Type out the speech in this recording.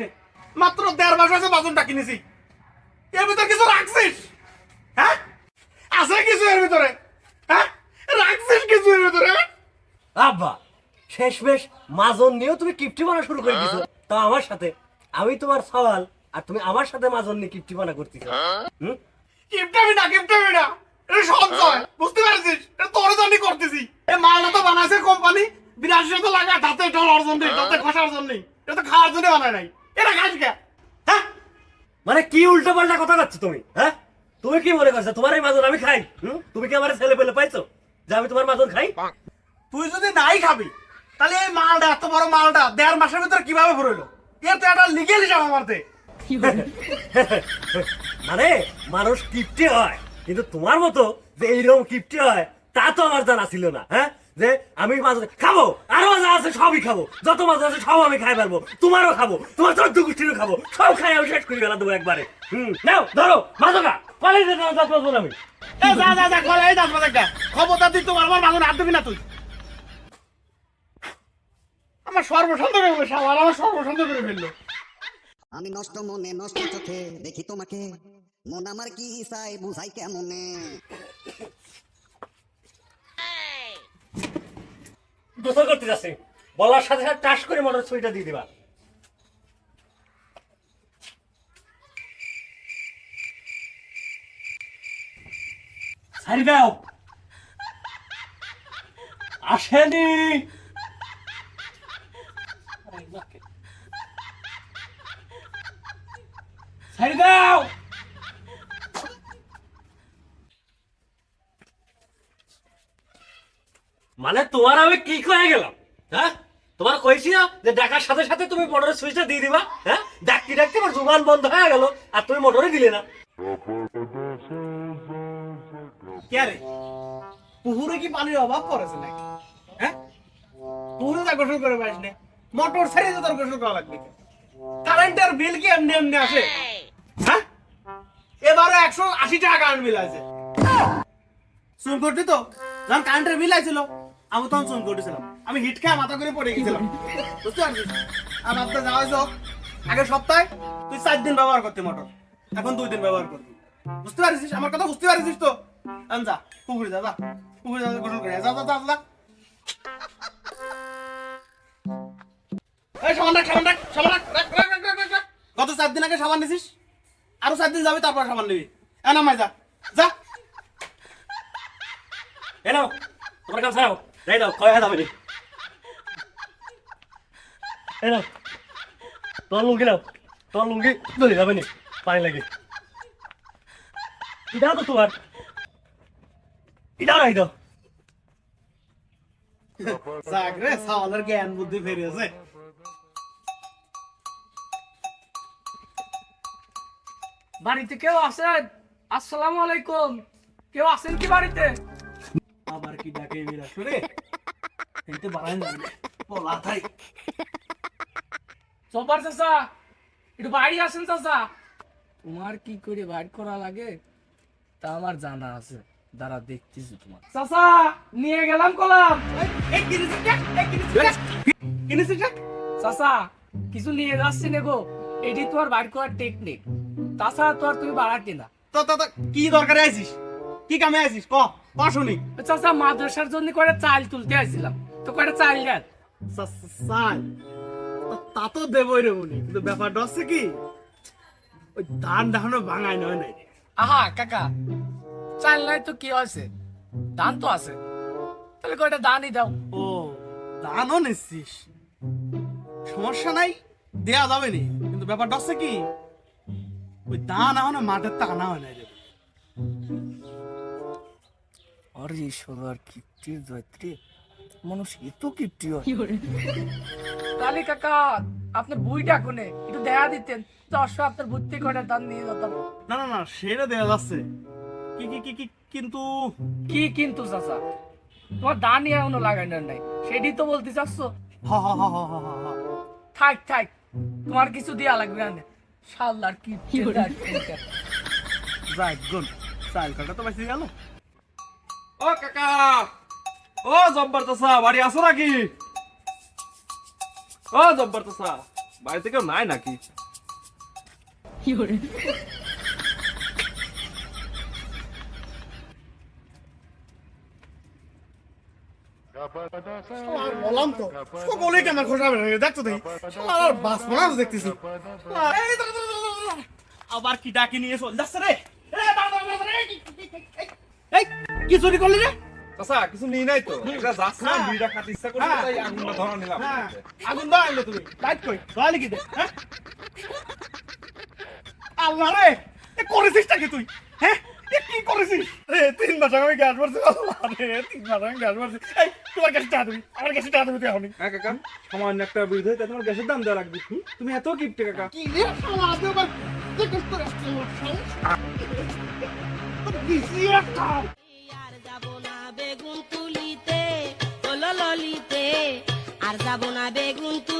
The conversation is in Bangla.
নে। মাত্র দেড় মাস আছে বাজনটা কিনেছি। এর কিছু রাখছিস? হ্যাঁ? আছে কিছু এর ভিতরে? রাখছিস কিছু ভিতরে আব্বা শেষমেশ মাজন নিয়েও তুমি কিপটি বানা শুরু করে দিছো। তা আমার সাথে আমি তোমার সওয়াল আর তুমি আমার সাথে মাজন নিয়ে কিপটি বানা করতেছো। হুম? কিপটামি না কিপটামি না। এটা সঞ্চয় বুঝতে পারছিস? এটা তোর জন্যই করতেছি। এই মালটা তো বানাইছে কোম্পানি বিরাশি শত লাগা তাতে ডলার জন্য এটা তো খাওয়ার জন্য বানায় নাই। এটা খাস কে? হ্যাঁ? মানে কি উল্টো পাল্টা কথা করছ তুমি হ্যাঁ? তুমি কি মনে করছ তোমার এই মাজন আমি খাই হুম? তুমি কি আমার ছেলে পেলে পাইছো? যে আমি তোমার মাজন খাই। তুই যদি নাই খাবি তাহলে এই মালটা এত বড় মালটা দেড় মাসের ভিতরে কীভাবে ভরইলো এর তো একটা লিগেল হিসাব আমারতে মানে মানুষ কিপটি হয়। কিন্তু তোমার মতো যে এইরকম কিপটি হয় তা তো আমার জানা ছিল না হ্যাঁ? যে আমি মাছ খাব আরও যা আছে সবই খাব। যত মাছ আছে সব আমি খাই পারব। তোমারও খাব তোমার চোদ্দ গোষ্ঠীরও খাব। সব খাই আমি শেষ করে গেলাম দেবো একবারে। হুম নাও ধরো মাছকা পালিয়ে যেতে দাঁত আমি। এ যা যা যা কলে এই দাস খবরদার দিই তোমার আমার মাগুন হাত দিবি না তুই। আমার সর্বশান্ত করে শালা, আমার সর্বশান্ত করে ফেলল। আমি নষ্ট মনে নষ্ট চোখে দেখি তোমাকে। মন আমার কি চাই বুঝাই কেমনে? গোসল করতে যাচ্ছে। বলার সাথে সাথে টাস করে মোটর ছুরিটা দিয়ে দিবা। ছাড়ি দাও। আসেনি। ছাড়ি দাও। মানে তোমার আমি কি কয়ে গেলাম? হ্যাঁ? তোমার কইছি না যে ডাকার সাথে সাথে তুমি মোটরের সুইচটা দিয়ে দিবা হ্যাঁ? ডাকতে ডাকতে আমার জুবান বন্ধ হয়ে গেল আর তুমি মোটরে দিলে না। কে রে? পুকুরে কি পানির অভাব করেছে নাকি? হ্যাঁ পুকুরে যা গোসল করে পারিস না। মোটর ছেড়ে তো তোর গোসল করা লাগবে। কারেন্টের বিল কি এমনি এমনি আসে? হ্যাঁ? একশো আশি টাকা কারেন্ট বিল আছে। চুন করতি তো? যখন কারেন্টের বিল আইছিল, আমি তখন চুন করতেছিলাম। আমি হিট খেয়ে মাথা করে পড়ে গেছিলাম। বুঝতে পারছিস? আমার তো যাওয়া হোক। আগের সপ্তাহে তুই চার দিন ব্যবহার করতি মোটর। এখন দুই দিন ব্যবহার করবি বুঝতে পারছিস? আমার কথা বুঝতে পারছিস তো? যা, পুকুরে যা যা। পুকুরে যা, গোসল করে। যা যা যা যা। গত চার দিন আগে সাবান নিছিস আরও চার দিন যাবি, তারপর সাবান নিবি এ নামাই যা। যা এ তোমার কাছে নাও। যাই দাও কয় হাত নি? তোর লুঙ্গি নাও। তোর লুঙ্গি ধরে যাবে নি? পানি লাগে। ইটাও তো তোমার। ইটাও রাই দাও জ্ঞান বুদ্ধি ফেরিয়েছে। বাড়িতে কেউ আছেন? আসসালামু আলাইকুম। কেউ আছেন কি বাড়িতে? আবার কি ডাকে বিরা শুনে কিন্তু বাড়াই যাবে বলা তাই। সবার চাচা একটু বাড়ি আসেন চাচা। তোমার কি করে বাইর করা লাগে? তা আমার জানা আছে। দাঁড়া দেখতেছি তোমার। চাচা নিয়ে গেলাম কলাম। চাচা কিছু নিয়ে যাচ্ছি নেগো এটি তোমার বাইর করার টেকনিক তাছাড়া তো আর তুমি বাড়াতে না? তো তো কি দরকারে আইছিস? কি কামে আইছিস? ক ক শুনি। চাচা মাদ্রাসার জন্য করে চাল তুলতে আসছিলাম তো কয়টা চাল দেন সাই তা তো দেবই রে মনে কিন্তু ব্যাপারটা হচ্ছে কি ওই ধান ধানও ভাঙায় নয় নাই। আহা কাকা চাল নাই তো কি আছে ধান তো আছে। তাহলে কয়টা ধানই দাও। ও ধানও নিচ্ছিস। সমস্যা নাই দেয়া যাবে নি। কিন্তু ব্যাপারটা হচ্ছে কি ওই মাঠের তা আনা হয় আরে সোনার কিপ্টির জয়ত্রী মানুষ এত কিপ্টি হয় তাহলে কাকা আপনার বইটা কোনে একটু দেখা দিতেন দশ আপনার ভর্তি কয়টা ধান নিয়ে যেতাম না না না সেটা দেয়া যাচ্ছে কি কি কি কি কিন্তু কি কিন্তু চাচা তোমার দানি এখনও লাগানোর নাই সেটি তো বলতে চাচ্ছ হা হা হা হা হা হা হা থাক থাক তোমার কিছু দেয়া লাগবে না শাল্লার কি যাই গুন চাল কাটা তো বেঁচে গেল। ও কাকা ও জব্বার চাচা বাড়ি আছো নাকি? ও জব্বার চাচা বাড়িতে কেউ নাই নাকি? আর বললাম তো সকলেই কেমন খোসা বের দেখতো দেখি। আর বাস মারা দেখতেছি এই দাঁড়া, দাঁড়া, দাঁড়া, দাঁড়া। আবার কি ডাকি নিয়ে চল যাচ্ছে রে। এই, কি চুরি করলি রে? চাচা কিছু নিই নাই তো। এটা যাচ্ছিলাম বিড়িটা খাতে ইচ্ছা করে হ্যাঁ। তাই আগুনটা ধরা নিলাম। হ্যাঁ, আগুন দাও আনলে তুমি। লাইট কই? কি দে। হ্যাঁ। আল্লাহ রে এ করেছিসটা কি তুই? হ্যাঁ? কি করেছিস? রে তিন মাস আগে গ্যাস রে তিন মাস আগে গ্যাস মারছি এই তোমার কাছে টাকা দিবি আমার কাছে টাকা দিবি তুই এখনই। হ্যাঁ কাকা সামান্য একটা বিড়ি তোমার গ্যাসের দাম দেওয়া লাগবে? তুমি এত কিপটে কাকা। কি রে আবার আর যাব না বেগুন